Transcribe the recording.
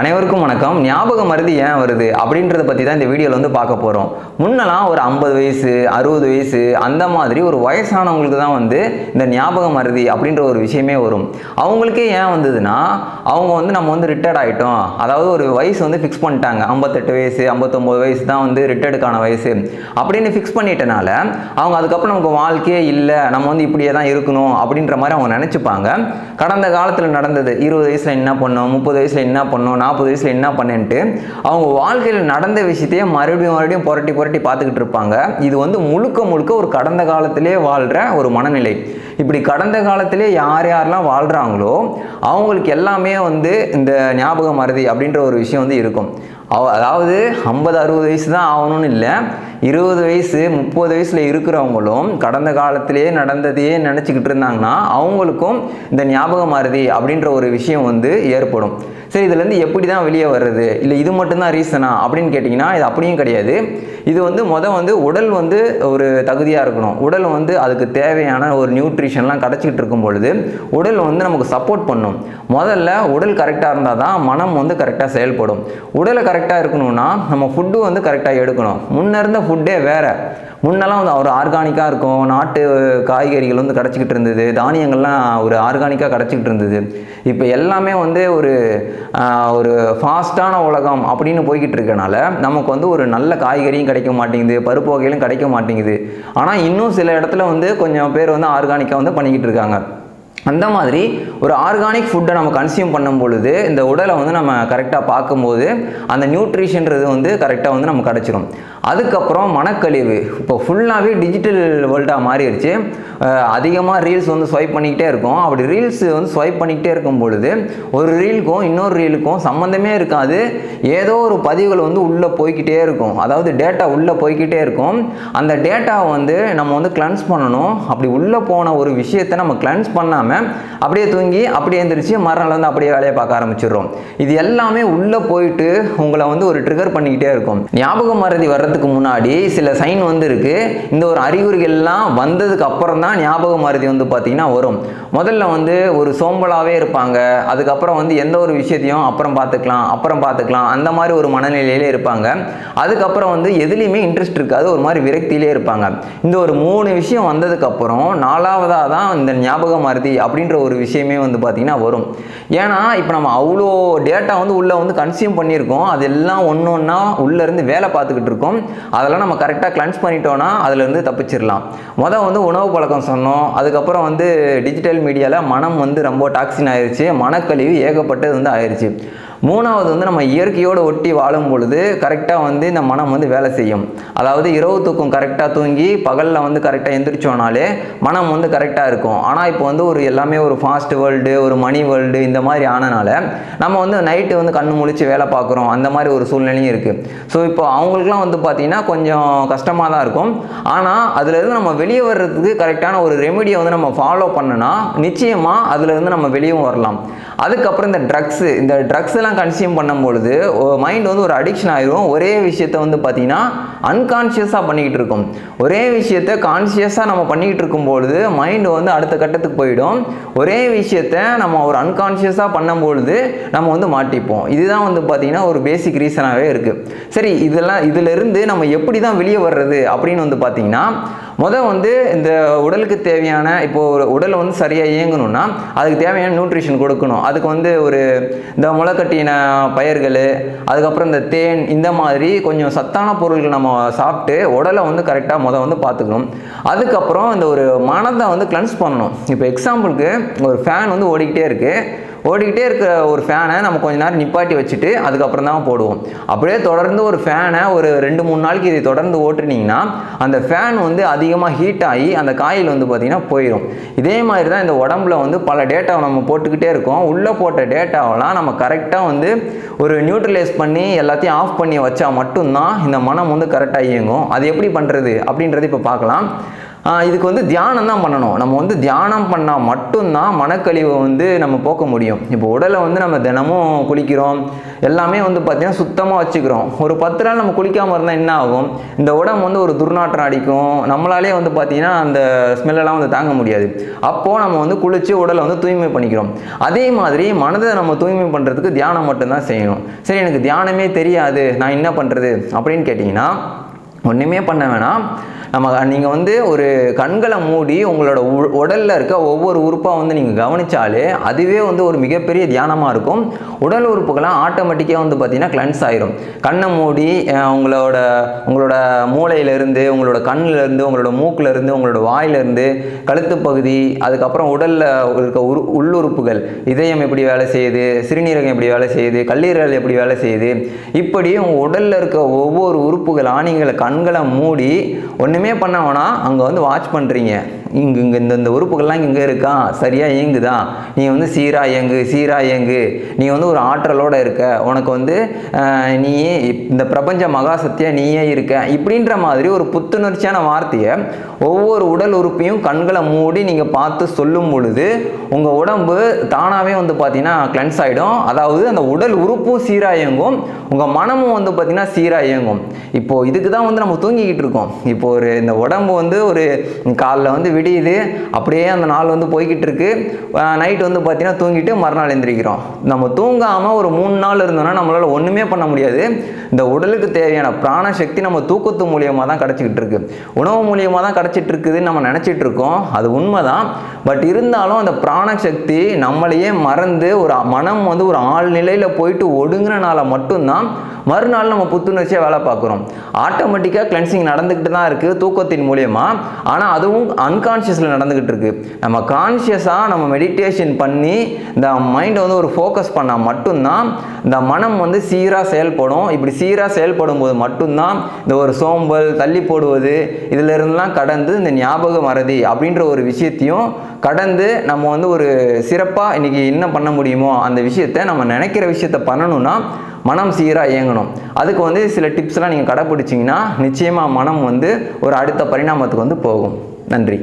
அனைவருக்கும் வணக்கம். ஞாபக மருதி ஏன் வருது? அப்படின்றத பற்றி தான் இந்த வீடியோவில் வந்து பார்க்க போகிறோம் முன்னெல்லாம் ஒரு ஐம்பது வயசு அறுபது வயசு அந்த மாதிரி ஒரு வயசானவங்களுக்கு தான் வந்து இந்த ஞாபக மருதி அப்படின்ற ஒரு விஷயமே வரும். அவங்களுக்கே ஏன் வந்ததுன்னா அவங்க வந்து நம்ம வந்து ரிட்டையர்ட் ஆகிட்டோம் அதாவது ஒரு வயசு வந்து ஃபிக்ஸ் பண்ணிட்டாங்க. ஐம்பத்தெட்டு வயசு ஐம்பத்தொம்போது வயசு தான் வந்து ரிட்டையர்டுக்கான வயசு. அப்படின்னு ஃபிக்ஸ் பண்ணிட்டனால அவங்க அதுக்கப்புறம் நமக்கு வாழ்க்கையே இல்லை. நம்ம வந்து இப்படியே தான் இருக்கணும் அப்படின்ற மாதிரி அவங்க நினச்சிப்பாங்க. கடந்த காலத்தில் நடந்தது இருபது வயசில் என்ன பண்ணோம் முப்பது வயசில் என்ன பண்ணோம் நாற்பது வயசில் என்ன பண்ணேன்ட்டு அவங்க வாழ்க்கையில் நடந்த விஷயத்தையே மறுபடியும் மறுபடியும் புரட்டி புரட்டி பார்த்துக்கிட்டு இருப்பாங்க. இது வந்து முழுக்க முழுக்க ஒரு கடந்த காலத்திலே வாழ்கிற ஒரு மனநிலை. இப்படி கடந்த காலத்திலே யார் யாரெல்லாம் வாழ்கிறாங்களோ அவங்களுக்கு எல்லாமே வந்து இந்த ஞாபகம் மறதி அப்படின்ற ஒரு விஷயம் வந்து இருக்கும். அவ- அதாவது ஐம்பது அறுபது வயசு தான் ஆகணும்னு இல்லை. இருபது வயசு முப்பது வயசில் இருக்கிறவங்களும் கடந்த காலத்திலேயே நடந்ததையே நினச்சிக்கிட்டு இருந்தாங்கன்னா அவங்களுக்கும் இந்த ஞாபக மறதி அப்படின்ற ஒரு விஷயம் வந்து ஏற்படும். சரி இதுலேருந்து எப்படி தான் வெளியே வர்றது? இல்லை இது மட்டும்தான் ரீசனா அப்படின்னு கேட்டிங்கன்னா இது அப்படியும் கிடையாது. இது வந்து மொதல் வந்து உடல் வந்து ஒரு தகுதியாக இருக்கணும். உடல் வந்து அதுக்கு தேவையான ஒரு நியூட்ரிஷன்லாம் கிடச்சிக்கிட்டு இருக்கும் பொழுது உடல் வந்து நமக்கு சப்போர்ட் பண்ணும். முதல்ல உடல் கரெக்டாக இருந்தால் தான் மனம் வந்து கரெக்டாக செயல்படும். உடலை கரெக்டாக இருக்கணும்னா நம்ம ஃபுட்டு வந்து கரெக்டாக எடுக்கணும். முன்னே இருந்த ஃபுட்டே வேறு. முன்னெல்லாம் வந்து ஒரு ஆர்கானிக்காக இருக்கும். நாட்டு காய்கறிகள் வந்து கிடச்சிக்கிட்டு இருந்தது. தானியங்கள்லாம் ஒரு ஆர்கானிக்காக கிடச்சிக்கிட்டு இருந்தது. இப்போ எல்லாமே வந்து ஒரு ஒரு ஃபாஸ்ட்டான உலகம் அப்படின்னு போய்கிட்டு இருக்கனால நமக்கு வந்து ஒரு நல்ல காய்கறியும் கிடைக்க மாட்டேங்குது பருப்பு வகைகளும் கிடைக்க மாட்டேங்குது. ஆனால் இன்னும் சில இடத்துல வந்து கொஞ்சம் பேர் வந்து ஆர்கானிக்காக வந்து பண்ணிக்கிட்டு இருக்காங்க. அந்த மாதிரி ஒரு ஆர்கானிக் ஃபுட்டை நம்ம கன்சியூம் பண்ணும் பொழுது இந்த உடலை வந்து நம்ம கரெக்டாக பார்க்கும்போது அந்த நியூட்ரிஷன்றது வந்து கரெக்டாக வந்து நமக்கு கிடச்சிரும். அதுக்கப்புறம் மனக்கழிவு. இப்போ ஃபுல்லாகவே டிஜிட்டல் வேர்ல்டாக மாறிடுச்சு. அதிகமாக ரீல்ஸ் வந்து ஸ்வைப் பண்ணிக்கிட்டே இருக்கும். அப்படி ரீல்ஸ் வந்து ஸ்வைப் பண்ணிக்கிட்டே இருக்கும் பொழுது ஒரு ரீலுக்கும் இன்னொரு ரீலுக்கும் சம்மந்தமே இருக்காது. ஏதோ ஒரு பதிவுகள் வந்து உள்ளே போய்கிட்டே இருக்கும். அதாவது டேட்டா உள்ளே போய்க்கிட்டே இருக்கும். அந்த டேட்டாவை வந்து நம்ம வந்து கிளன்ஸ் பண்ணணும். அப்படி உள்ளே போன ஒரு விஷயத்தை நம்ம கிளன்ஸ் பண்ணாமல் அப்படியே தூங்கி அப்படியே எழுந்திரிச்சு மறுநாள் வந்து அப்படியே வேலையை பார்க்க ஆரம்பிச்சிடுறோம். இது எல்லாமே உள்ளே போயிட்டு உங்களை வந்து ஒரு ட்ரிகர் பண்ணிக்கிட்டே இருக்கும். ஞாபக மறதி வர்றதுக்கு முன்னாடி சில சைன் வந்துருக்கு. இந்த ஒரு அறிகுறிகள்லாம் வந்ததுக்கு அப்புறம் தான் ஞாபக மறதி வந்து பார்த்தீங்கன்னா வரும். முதல்ல வந்து ஒரு சோம்பலாகவே இருப்பாங்க. அதுக்கப்புறம் வந்து எந்த ஒரு விஷயத்தையும் அப்புறம் பார்த்துக்கலாம் அப்புறம் பார்த்துக்கலாம். அந்த மாதிரி ஒரு மனநிலையிலே இருப்பாங்க. அதுக்கப்புறம் வந்து எதுலேயுமே இன்ட்ரெஸ்ட் இருக்காது. ஒரு மாதிரி விரக்தியிலே இருப்பாங்க. இந்த ஒரு மூணு விஷயம் வந்ததுக்கப்புறம் நாலாவதாக தான் இந்த ஞாபக மறதி அப்படின்ற ஒரு விஷயமே வந்து பார்த்திங்கன்னா வரும். ஏன்னா இப்போ நம்ம அவ்வளோ டேட்டா வந்து உள்ளே வந்து கன்சியூம் பண்ணியிருக்கோம். அதெல்லாம் ஒன்று ஒன்றா உள்ளேருந்து வேலை பார்த்துக்கிட்டு இருக்கோம். அதெல்லாம் நம்ம கரெக்டாக கிளன்ஸ் பண்ணிட்டோன்னா அதுலேருந்து தப்பிச்சிடலாம். மொதல் வந்து உணவு பழக்கம் சொன்னோம். அதுக்கப்புறம் வந்து டிஜிட்டல் மீடியாவில் மனம் வந்து ரொம்ப டாக்ஸின் ஆயிடுச்சு மனக்கழிவு ஏகப்பட்டது வந்து ஆயிடுச்சு மூணாவது வந்து நம்ம இயற்கையோடு ஒட்டி வாழும் பொழுது கரெக்டாக வந்து இந்த மனம் வந்து வேலை செய்யும். அதாவது இரவு தூக்கம் கரெக்டாக தூங்கி பகலில் வந்து கரெக்டாக எந்திரிச்சோனாலே மனம் வந்து கரெக்டாக இருக்கும். ஆனால் இப்போ வந்து ஒரு எல்லாமே ஒரு ஃபாஸ்ட் வேர்ல்டு ஒரு மணி வேர்ல்டு இந்த மாதிரி ஆனனால நம்ம வந்து நைட்டு வந்து கண்ணு முழிச்சு வேலை பார்க்குறோம். அந்த மாதிரி ஒரு சூழ்நிலையும் இருக்குது ஸோ இப்போ அவங்களுக்குலாம் வந்து பார்த்திங்கன்னா கொஞ்சம் கஷ்டமாக தான் இருக்கும். ஆனால் அதுலேருந்து நம்ம வெளியே வர்றதுக்கு கரெக்டான ஒரு ரெமெடியை வந்து நம்ம ஃபாலோ பண்ணனா நிச்சயமாக அதுலேருந்து நம்ம வெளியும் வரலாம். அதுக்கப்புறம் இந்த ட்ரக்ஸு இந்த ட்ரக்ஸ் இதெல்லாம் கன்சியூம் பண்ணும்பொழுது மைண்ட் வந்து ஒரு அடிக்ஷன் ஆயிரும். ஒரே விஷயத்த வந்து பார்த்தீங்கன்னா அன்கான்ஷியஸாக பண்ணிக்கிட்டு இருக்கும். ஒரே விஷயத்த கான்ஷியஸாக நம்ம பண்ணிக்கிட்டு இருக்கும்பொழுது மைண்டு வந்து அடுத்த கட்டத்துக்கு போயிடும். ஒரே விஷயத்த நம்ம ஒரு அன்கான்ஷியஸாக பண்ணும்பொழுது நம்ம வந்து மாட்டிப்போம். இதுதான் வந்து பார்த்தீங்கன்னா ஒரு பேசிக் ரீசனாகவே இருக்குது சரி இதெல்லாம் இதிலிருந்து நம்ம எப்படி தான் வெளியே வர்றது அப்படின்னு வந்து பார்த்தீங்கன்னா முதல் வந்து இந்த உடலுக்கு தேவையான இப்போ ஒரு உடல் வந்து சரியாக இயங்கணும்னா அதுக்கு தேவையான நியூட்ரிஷன் கொடுக்கணும். அதுக்கு வந்து ஒரு இந்த முளைக்கட்டின பயிர்கள் அதுக்கப்புறம் இந்த தேன் இந்த மாதிரி கொஞ்சம் சத்தான பொருள்கள் நம்ம சாப்பிட்டு உடலை வந்து கரெக்டாக முதல் வந்து பார்த்துக்கணும். அதுக்கப்புறம் இந்த ஒரு மனதை வந்து கிளன்ஸ் பண்ணணும். இப்போ எக்ஸாம்பிளுக்கு ஒரு ஃபேன் வந்து ஓடிக்கிட்டே இருக்குது ஓடிக்கிட்டே இருக்கிற ஒரு ஃபேனை நம்ம கொஞ்ச நேரம் நிப்பாட்டி வச்சுட்டு அதுக்கப்புறம் தான் போடுவோம். அப்படியே தொடர்ந்து ஒரு ஃபேனை ஒரு ரெண்டு மூணு நாளைக்கு இதை தொடர்ந்து ஓட்டுனீங்கன்னா அந்த ஃபேன் வந்து அதிகமாக ஹீட் ஆகி அந்த காயில் வந்து பார்த்திங்கன்னா போயிடும் இதே மாதிரி தான் இந்த உடம்புல வந்து பல டேட்டாவை நம்ம போட்டுக்கிட்டே இருக்கோம். உள்ளே போட்ட டேட்டாவெல்லாம் நம்ம கரெக்டாக வந்து ஒரு நியூட்ரலைஸ் பண்ணி எல்லாத்தையும் ஆஃப் பண்ணி வச்சா மட்டும்தான் இந்த மனம் வந்து கரெக்டாக இயங்கும். அது எப்படி பண்ணுறது அப்படின்றத இப்போ பார்க்கலாம். இதுக்கு வந்து தியானம் தான் பண்ணணும். நம்ம வந்து தியானம் பண்ணால் மட்டும்தான் மனக்கழிவை வந்து நம்ம போக்க முடியும். இப்போ உடலை வந்து நம்ம தினமும் குளிக்கிறோம். எல்லாமே வந்து பார்த்திங்கன்னா சுத்தமாக வச்சுக்கிறோம். ஒரு பத்து நாள் நம்ம குளிக்காமல் இருந்தால் என்ன ஆகும்? இந்த உடம்பு வந்து ஒரு துர்நாற்றம் அடிக்கும். நம்மளாலே வந்து பார்த்திங்கன்னா அந்த ஸ்மெல்லெல்லாம் வந்து தாங்க முடியாது. அப்போது நம்ம வந்து குளித்து உடலை வந்து தூய்மை பண்ணிக்கிறோம். அதே மாதிரி மனதை நம்ம தூய்மை பண்ணுறதுக்கு தியானம் மட்டும்தான் செய்யணும். சரி எனக்கு தியானமே தெரியாது. நான் என்ன பண்ணுறது அப்படின்னு கேட்டிங்கன்னா ஒன்றுமே பண்ண வேணாம். நம்ம நீங்கள் வந்து ஒரு கண்களை மூடி உங்களோட உ- இருக்க ஒவ்வொரு உறுப்பாக வந்து நீங்கள் கவனிச்சாலே அதுவே வந்து ஒரு மிகப்பெரிய தியானமாக இருக்கும். உடல் உறுப்புகள்லாம் ஆட்டோமேட்டிக்காக வந்து பார்த்தீங்கன்னா கிளன்ஸ் ஆயிரும். கண்ணை மூடி உங்களோட உங்களோட மூளையிலேருந்து உங்களோட கண்ணிலேருந்து உங்களோட மூக்கிலேருந்து உங்களோட வாயிலேருந்து கழுத்து பகுதி அதுக்கப்புறம் உடலில் இருக்க உரு உள்ளுறுப்புகள் இதயம் எப்படி வேலை செய்யுது சிறுநீரகம் எப்படி வேலை செய்யுது கல்லீரல் எப்படி வேலை செய்யுது இப்படி உங்கள் உடலில் இருக்க ஒவ்வொரு உறுப்புகள் ஆணிங்களை கண் கண்களை மூடி ஒன்றுமே பண்ண வேணாம். அங்கே வந்து வாட்ச் பண்ணுறீங்க இங்கே இங்கே இந்த இந்த உறுப்புகள்லாம் இங்கே இருக்கா? சரியாக இயங்குதா? நீ வந்து சீராக இயங்கு சீராக இயங்கு. நீ வந்து ஒரு ஆற்றலோட இருக்க. உனக்கு வந்து நீயே நீ இந்த பிரபஞ்ச மகாசக்தியா நீயே இருக்க. இப்படின்ற மாதிரி ஒரு புத்துணர்ச்சியான வார்த்தையை ஒவ்வொரு உடல் உறுப்பையும் கண்களை மூடி நீங்கள் பார்த்து சொல்லும் பொழுது உங்கள் உடம்பு தானாகவே வந்து பார்த்தீங்கன்னா கிளென்ஸ் ஆகிடும் அதாவது அந்த உடல் உறுப்பும் சீராக இயங்கும். உங்கள் மனமும் வந்து பார்த்தீங்கன்னா சீராக இயங்கும். இப்போது இதுக்கு தான் வந்து நம்ம தூங்கிக்கிட்டு இருக்கோம். இப்போ ஒரு இந்த உடம்பு வந்து ஒரு காலில் வந்து விடியுது அப்படியே அந்த நாள் வந்து போய்கிட்டு இருக்கு நைட் வந்து பார்த்தீங்கன்னா தூங்கிட்டு மறுநாள் எந்திரிக்கிறோம். நம்ம தூங்காமல் ஒரு மூணு நாள் இருந்தோம்னா நம்மளால் ஒன்றுமே பண்ண முடியாது. இந்த உடலுக்கு தேவையான பிராண சக்தி நம்ம தூக்கத்து மூலியமாக தான் கிடச்சிக்கிட்டு இருக்கு உணவு மூலியமாக தான் கிடச்சிட்டு இருக்குதுன்னு நம்ம நினச்சிட்டு இருக்கோம் அது உண்மைதான். பட் இருந்தாலும் அந்த பிராண சக்தி நம்மளையே மறந்து ஒரு மனம் வந்து ஒரு ஆழ்நிலையில் போயிட்டு ஒடுங்குறனால மட்டும்தான் மறுநாள் நம்ம புத்துணர்ச்சியாக வேலை பார்க்குறோம். ஆட்டோமேட்டிக்காக கிளென்சிங் நடந்துக்கிட்டு தான் இருக்குது தூக்கத்தின் மூலியமாக ஆனால் அதுவும் அன்கான்ஷியஸில் நடந்துக்கிட்டு இருக்கு நம்ம கான்ஷியஸாக நம்ம மெடிடேஷன் பண்ணி இந்த மைண்டை வந்து ஒரு ஃபோக்கஸ் பண்ணால் மட்டும்தான் இந்த மனம் வந்து சீராக செயல்படும். இப்படி சீராக செயல்படும் போது மட்டும்தான் இந்த ஒரு சோம்பல் தள்ளி போடுவது இதிலிருந்துலாம் கடந்து இந்த ஞாபக மறதி அப்படின்ற ஒரு விஷயத்தையும் கடந்து நம்ம வந்து ஒரு சிறப்பாக இன்றைக்கி என்ன பண்ண முடியுமோ அந்த விஷயத்தை நம்ம நினைக்கிற விஷயத்த பண்ணணும்னா மனம் சீராக இயங்கணும். அதுக்கு வந்து சில டிப்ஸ்லாம் நீங்கள் கடைப்பிடிச்சிங்கன்னா நிச்சயமாக மனம் வந்து ஒரு அடுத்த பரிணாமத்துக்கு வந்து போகும். நன்றி.